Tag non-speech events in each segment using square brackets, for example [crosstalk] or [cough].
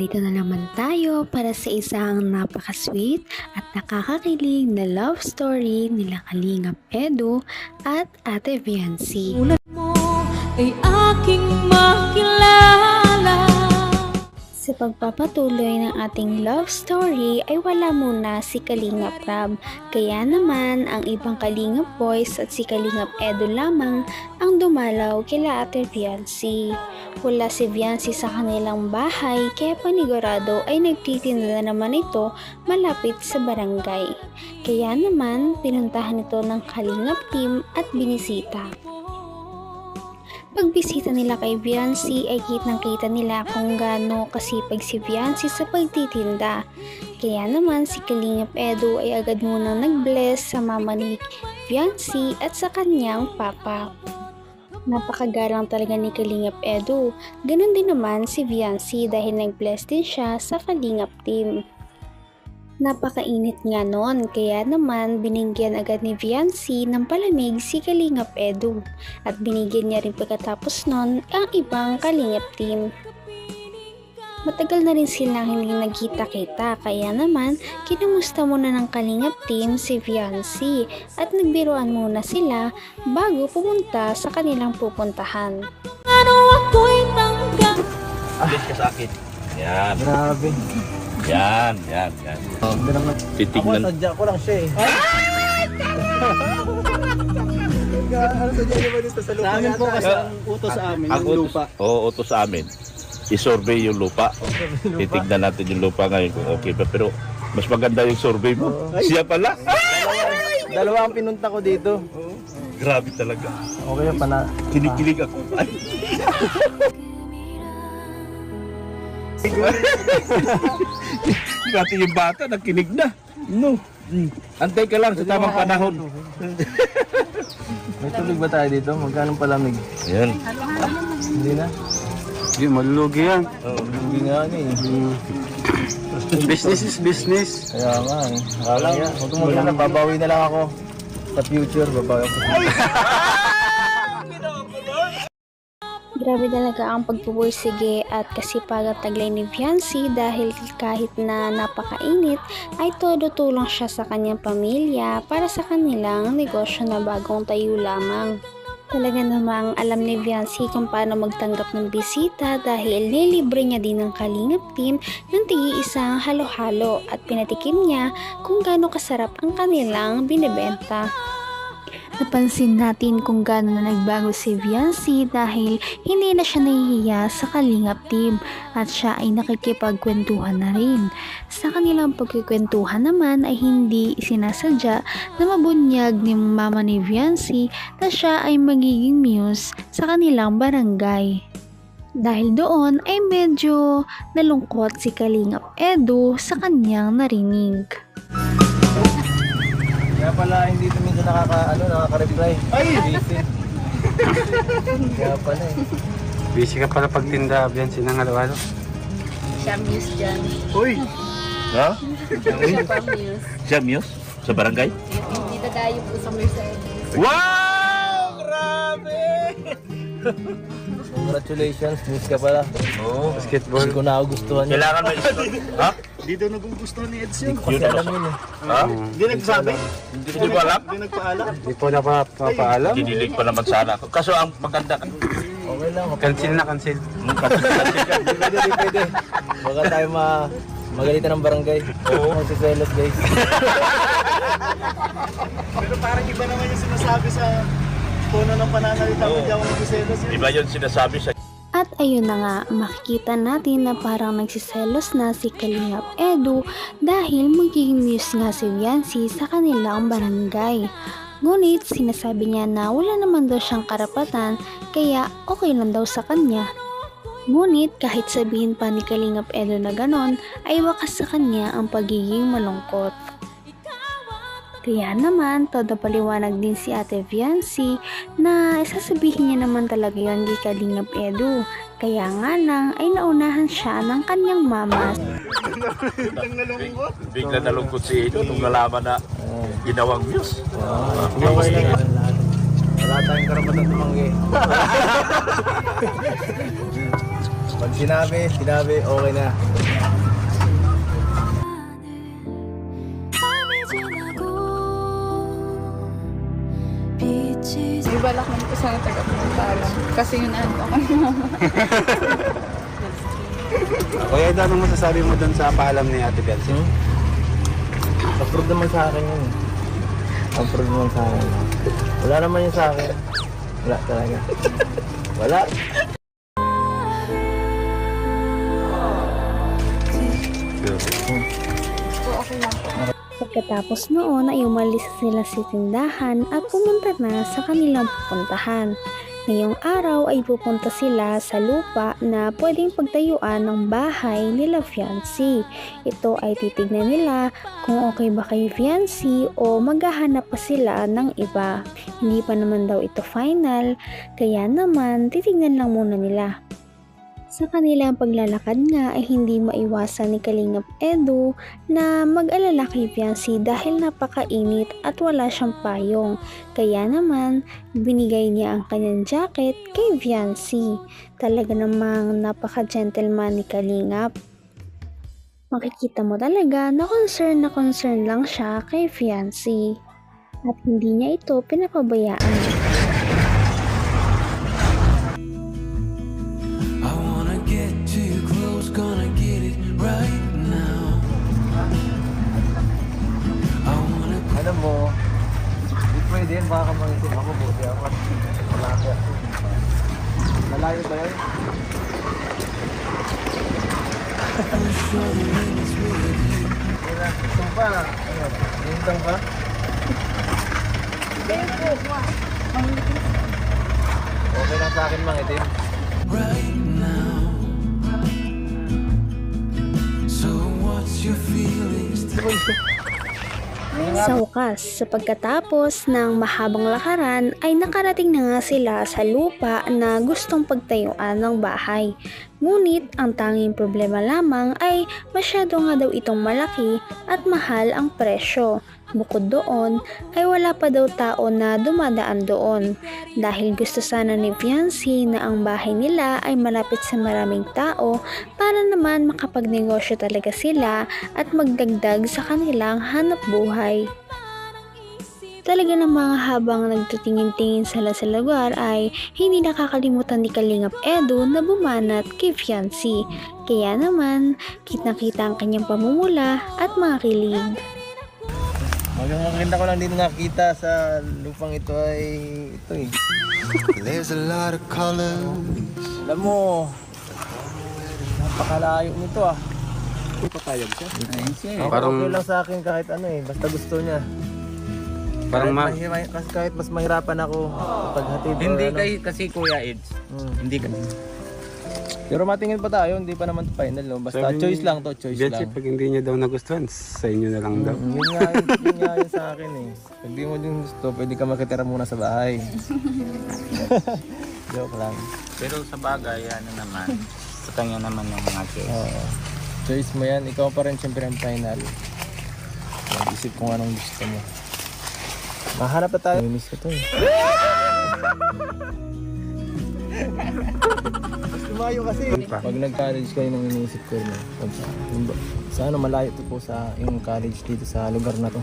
Narito na naman tayo para sa isang napaka-sweet at nakakakilig na love story nila Kalingap Edu at Ate Viancy. mo ay aking makilala Sa pagpapatuloy ng ating love story ay wala muna si Kalingap Rab. Kaya naman ang ibang Kalingap Boys at si Kalingap Edu lamang ang dumalaw kila Ate Viancy. Wala si Viancy sa kanilang bahay kaya panigurado ay nagtitinda na naman ito malapit sa barangay. Kaya naman pinuntahan ito ng Kalingap team at binisita. Pagbisita nila kay Viancy ay kitang kita nila kung gaano kasipag si Viancy sa pagtitinda. Kaya naman si Kalingap Edu ay agad munang nag-bless sa mama ni Viancy at sa kanyang papa. Napakagalang talaga ni Kalingap Edu. Ganon din naman si Viancy dahil nag-bless din siya sa Kalingap team. Napakainit nga noon kaya naman binigyan agad ni Viancy ng palamig si Kalingap Edu at binigyan niya rin pagkatapos noon ang ibang Kalingap team. Matagal na rin silang hindi nagkita-kita kaya naman kinamusta muna ng Kalingap team si Viancy at nagbiruan muna sila bago pumunta sa kanilang pupuntahan. Ano ako'y tanggap ka sa akin. Yan. Grabe. Yan, yan, yan. Naman. Ako, Titignan. sadya ko lang siya eh. ano sadya ba dito sa lupa? Sa amin po kasi ang utos sa amin, Ang yung lupa. oo, utos sa amin. I-survey yung lupa. Titignan natin yung lupa ngayon kung okay pa. Pero mas maganda yung survey mo. Siya pala. Dalawa ang pinunta ko dito. Grabe talaga. Okay pa na. Kinikilig ako. [laughs] Dati yung bata, nakinig na. No. Antay ka lang sa tamang panahon. [laughs] May tubig ba tayo dito? Magkano palamig? Yan. Hindi na. Hindi, malulugi yan. Hindi nga ano eh. Business is business. Kaya nga eh. Akala nga. Huwag mo na, babawi na lang ako. Sa future, babawi ako. [laughs] Grabe talaga ang pagpupursige at kasipagan taglay ni Viancy dahil kahit na napakainit ay todo tulong siya sa kanyang pamilya para sa kanilang negosyo na bagong tayo lamang. Talaga namang alam ni Viancy kung paano magtanggap ng bisita dahil nilibre niya din ng Kalingap team ng tigi isang halo-halo at pinatikim niya kung gaano kasarap ang kanilang binibenta. Napansin natin kung gaano na nagbago si Viancy dahil hindi na siya nahihiya sa kalingap team at siya ay nakikipagkwentuhan na rin. Sa kanilang pagkikwentuhan naman ay hindi sinasadya na mabunyag ni mama ni Viancy na siya ay magiging muse sa kanilang barangay. Dahil doon ay medyo nalungkot si Kalingap Edu sa kanyang narinig. Kaya pala hindi ito minsan nakaka, ano, nakaka-reply. Ay! Busy. Kaya pala eh. Busy ka pala pagtinda, Bian, sinang halo-halo. Siya muse dyan. Uy! Ha? Siya pa muse. Siya Muse? Sa barangay? Dito tayo po sa Mercedes. Wow! Grabe! Congratulations, miss ka pala. Oo. Basketball. Hindi ko nagustuhan yun. Kailangan mo [laughs] Ha? Dito nagugustuhan ni Edson. Hindi ko kasi alam yun eh. Ha? Hindi nagsabi? Hindi ko alam. Hindi nagpaalam? Hindi po na pa papaalam. Dinilig pa naman sana ako. Kaso ang maganda, Okay lang. Cancel na, cancel. Hindi pwede, hindi pwede. Baka tayo ma magalitan ng barangay. Oo. Magsiselos guys. Pero parang iba naman yung sinasabi sa tono ng pananalita mo Oo. di ako magsiselos yun. Iba yun sinasabi sa At ayun na nga, makikita natin na parang nagsiselos na si Kalingap Edu dahil magiging muse nga si Viancy sa kanilang barangay. Ngunit sinasabi niya na wala naman daw siyang karapatan kaya okay lang daw sa kanya. Ngunit kahit sabihin pa ni Kalingap Edu na ganon ay wakas sa kanya ang pagiging malungkot. Kaya naman, todo paliwanag din si Ate Viancy na sasabihin niya naman talaga yon kay Kalingap Edu. Kaya nga lang ay naunahan siya ng kanyang mama. Bigla nalungkot si Edo nung nalaman na ginawang. Sige, okay lang. Wala tayong karapatan tumanggi. [laughs] Pag sinabi, sinabi, okay na. Balak mo po sana tagapagpaalam. Kasi yun ano ako. [laughs] Kuya Edo, anong masasabi mo doon sa paalam ni Ate Biancy? Hmm? Approve naman sa akin yun. Approve naman sa akin. Wala naman yun sa akin. Wala talaga. Wala. Pagkatapos noon ay umalis sila sa tindahan at pumunta na sa kanilang pupuntahan. Ngayong araw ay pupunta sila sa lupa na pwedeng pagtayuan ng bahay nila fiancé. Ito ay titignan nila kung okay ba kay fiancé o maghahanap pa sila ng iba. Hindi pa naman daw ito final, kaya naman titignan lang muna nila. Sa kanilang paglalakad nga ay hindi maiwasan ni Kalingap Edu na mag-alala kay Fiancé dahil napakainit at wala siyang payong. Kaya naman, binigay niya ang kanyang jacket kay Fiancé. Talaga namang napaka-gentleman ni Kalingap. Makikita mo talaga na concern na concern lang siya kay Fiancé. At hindi niya ito pinapabayaan. Hindi yan. Baka mangisip ako. Buti ako. Wala ako. Malayo ba yan? Wala. Itong pa. Ano? Lintang pa? Okay lang sa akin mang itim. right now. So what's your feelings? [laughs] Sa wakas, sa pagkatapos ng mahabang lakaran ay nakarating na nga sila sa lupa na gustong pagtayuan ng bahay. Ngunit ang tanging problema lamang ay masyado nga daw itong malaki at mahal ang presyo. Bukod doon ay wala pa daw tao na dumadaan doon dahil gusto sana ni Fiancé na ang bahay nila ay malapit sa maraming tao para naman makapagnegosyo talaga sila at magdagdag sa kanilang hanap buhay. Talaga namang habang nagtutingin-tingin sila sa lugar ay hindi nakakalimutan ni Kalingap Edu na bumanat kay Fiancé. Kaya naman, kitang-kita ang kanyang pamumula at mga kilig. Hanggang makikita ko lang din nakita sa lupang ito ay ito eh. There's a lot of colors. Alam mo, napakalayo nito ah. Papayag siya. Ako Parang- okay lang sa akin kahit ano eh, basta gusto niya. Parang ma... kahit, mahi- kasi kahit mas mahirapan ako paghatid. Hindi ano. kay kasi Kuya Eds. Hmm. Hindi kasi. Pero matingin pa tayo, hindi pa naman to final no. Basta Sabi choice lang to, choice Biancy, lang. pag hindi niya daw nagustuhan, sa inyo na lang daw. Mm, yun nga, yun, yun nga yun sa akin eh. Pag di mo din gusto, pwede ka makitira muna sa bahay. [laughs] Joke lang. Pero sa bagay, ano naman, sa kanya naman yung mga choice. Oo. Choice mo yan, ikaw pa rin siyempre ang final. Mag-isip kung anong gusto mo. Mahanap na tayo. Miss ko to eh. [laughs] Lumayo kasi. Pag nag-college kayo nang iniisip ko eh. Pag yung ba- sa ano, malayo to po sa yung college dito sa lugar na to.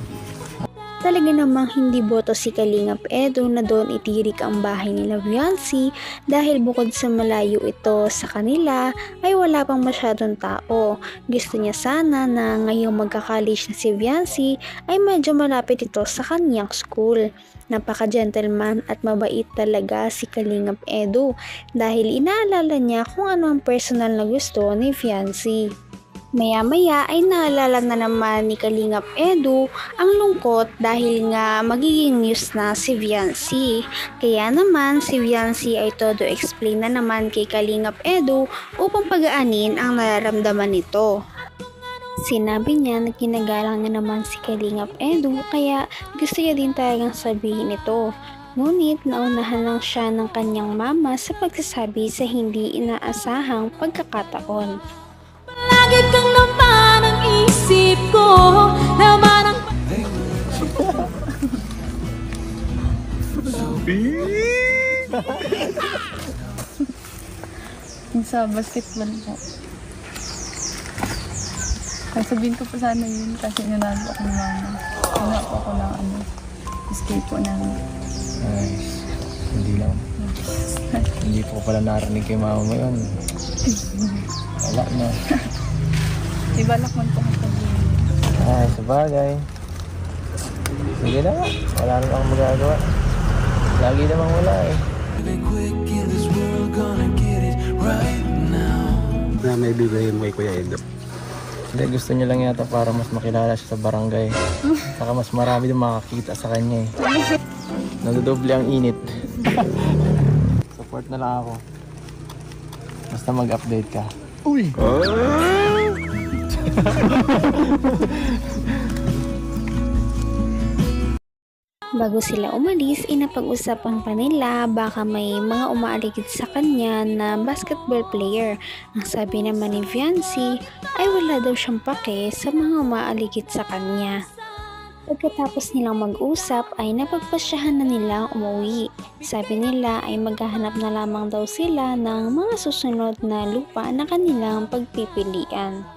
Talaga namang hindi boto si Kalingap Edo na doon itirik ang bahay nila Viancy dahil bukod sa malayo ito sa kanila ay wala pang masyadong tao. Gusto niya sana na ngayong magka-college na si Viancy ay medyo malapit ito sa kanyang school. Napaka-gentleman at mabait talaga si Kalingap Edo dahil inaalala niya kung ano ang personal na gusto ni Fiancé. Maya-maya ay naalala na naman ni Kalingap Edu ang lungkot dahil nga magiging news na si Viancy. Kaya naman si Viancy ay todo explain na naman kay Kalingap Edu upang pagaanin ang nararamdaman nito. Sinabi niya na kinagalang na naman si Kalingap Edu kaya gusto niya din talagang sabihin ito. Ngunit naunahan lang siya ng kanyang mama sa pagsasabi sa hindi inaasahang pagkakataon. Lagi kang naman ang isip ko Naman ang sa basketball po. Ay, sabihin ko pa sana yun kasi nanalo ako ni mama. Wala po ako ng ano, escape po namin. Ay, hindi lang. hindi po pala narinig kay mama mo yun. [laughs] Wala na. Ibalak man po sabihin. Ay, sa bagay. Sige na nga. Wala naman akong magagawa. Lagi namang wala eh. Na may bigay mo kay Kuya Edo. Hindi, gusto niya lang yata para mas makilala siya sa barangay. Saka mas marami din makakita sa kanya eh. Nadodoble ang init. [laughs] Support na lang ako. Basta mag-update ka. Uy! Bago sila umalis, inapag-usapan pa nila baka may mga umaaligid sa kanya na basketball player. Ang sabi naman ni Viancy ay wala daw siyang pake sa mga umaaligid sa kanya. Pagkatapos nilang mag-usap ay napagpasyahan na nilang umuwi. Sabi nila ay maghahanap na lamang daw sila ng mga susunod na lupa na kanilang pagpipilian.